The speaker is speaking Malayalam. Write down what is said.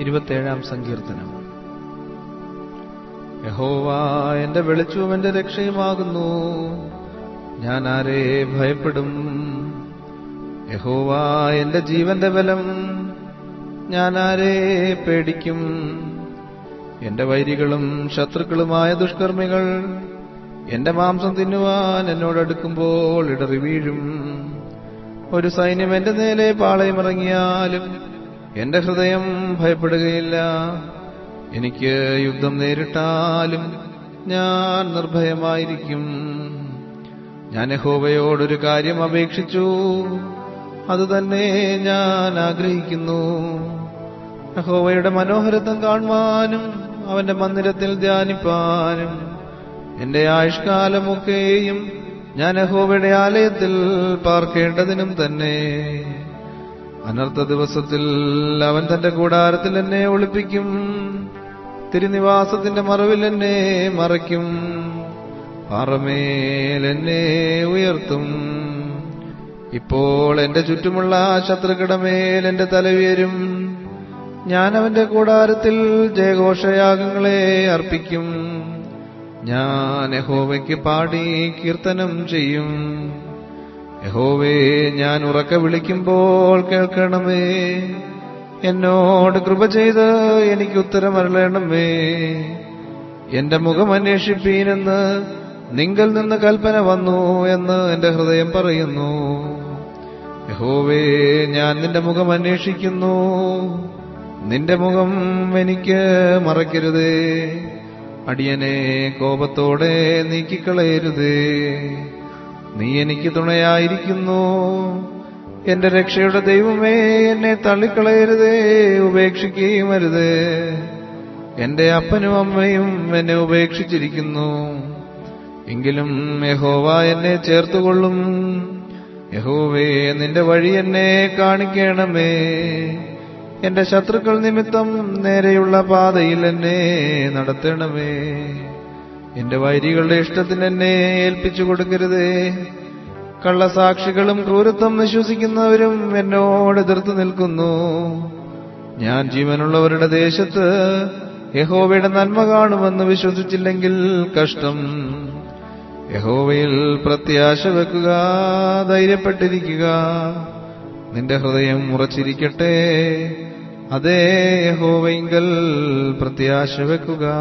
ഇരുപത്തേഴാം സങ്കീർത്തനം. യഹോവ എന്റെ വെളിച്ചവും എന്റെ രക്ഷയുമാകുന്നു. ഞാൻ ആരെ ഭയപ്പെടും? യഹോവ എന്റെ ജീവന്റെ ബലം. ഞാൻ ആരെ പേടിക്കും? എന്റെ വൈരികളും ശത്രുക്കളുമായ ദുഷ്കർമ്മികൾ എന്റെ മാംസം തിന്നുവാൻ എന്നോടടുക്കുമ്പോൾ ഇടറി വീഴും ഒരു സൈന്യം എന്റെ നേരെ പാളയമിറങ്ങിയാലും എന്റെ ഹൃദയം ഭയപ്പെടുകയില്ല. എനിക്ക് യുദ്ധം നേരിട്ടാലും ഞാൻ നിർഭയമായിരിക്കും. ഞാൻ യഹോവയോടൊരു കാര്യം അപേക്ഷിച്ചു. അതുതന്നെ ഞാൻ ആഗ്രഹിക്കുന്നു. യഹോവയുടെ മനോഹരത്വം കാണുവാനും അവന്റെ മന്ദിരത്തിൽ ധ്യാനിപ്പാനും എന്റെ ആയുഷ്കാലമൊക്കെയും ഞാൻ യഹോവയുടെ ആലയത്തിൽ പാർക്കേണ്ടതിനും തന്നെ. അനർത്ഥ ദിവസത്തിൽ അവൻ തന്റെ കൂടാരത്തിൽ എന്നെ ഒളിപ്പിക്കും. തിരുനിവാസത്തിന്റെ മറവിൽ എന്നെ മറയ്ക്കും. പാറമേൽ എന്നെ ഉയർത്തും. ഇപ്പോൾ എന്റെ ചുറ്റുമുള്ള ശത്രുക്കളുടെ മേൽ എന്റെ തലവിയരും ഞാൻ അവന്റെ കൂടാരത്തിൽ ജയഘോഷയാഗങ്ങളെ അർപ്പിക്കും. ഞാൻ യഹോവയ്ക്ക് പാടി കീർത്തനം ചെയ്യും. യഹോവേ ഞാൻ ഉറക്ക വിളിക്കുമ്പോൾ കേൾക്കണമേ. എന്നോട് കൃപ ചെയ്ത് എനിക്ക് ഉത്തരം അരളണമേ. എന്റെ മുഖം അന്വേഷിപ്പീനെന്ന് നിങ്കൽ നിന്ന് കൽപ്പന വന്നു എന്ന് എന്റെ ഹൃദയം പറയുന്നു. യഹോവേ ഞാൻ നിന്റെ മുഖം അന്വേഷിക്കുന്നു. നിന്റെ മുഖം എനിക്ക് മറയ്ക്കരുതേ. അടിയനെ കോപത്തോടെ നീക്കിക്കളയരുതേ. നീ എനിക്ക് തുണയായിരിക്കുന്നു. എന്റെ രക്ഷയുടെ ദൈവമേ എന്നെ തള്ളിക്കളയരുതേ ഉപേക്ഷിക്കുകയും അരുത്. എന്റെ അപ്പനും അമ്മയും എന്നെ ഉപേക്ഷിച്ചിരിക്കുന്നു. എങ്കിലും യഹോവ എന്നെ ചേർത്തുകൊള്ളും. യഹോവേ നിന്റെ വഴി എന്നെ കാണിക്കണമേ. എന്റെ ശത്രുക്കൾ നിമിത്തം നേരെയുള്ള പാതയിൽ എന്നെ നടത്തണമേ. എന്റെ വൈരികളുടെ ഇഷ്ടത്തിന് എന്നെ ഏൽപ്പിച്ചു കൊടുക്കരുതേ. കള്ളസാക്ഷികളും ക്രൂരത്വം വിശ്വസിക്കുന്നവരും എന്നോട് എതിർത്ത് നിൽക്കുന്നു. ഞാൻ ജീവനുള്ളവരുടെ ദേശത്ത് യഹോവയുടെ നന്മ കാണുമെന്ന് വിശ്വസിച്ചില്ലെങ്കിൽ കഷ്ടം. യഹോവയിൽ പ്രത്യാശ വെക്കുക ധൈര്യപ്പെട്ടിരിക്കുക. നിന്റെ ഹൃദയം ഉറച്ചിരിക്കട്ടെ. അതേ യഹോവയിങ്കൽ പ്രത്യാശ വെക്കുക.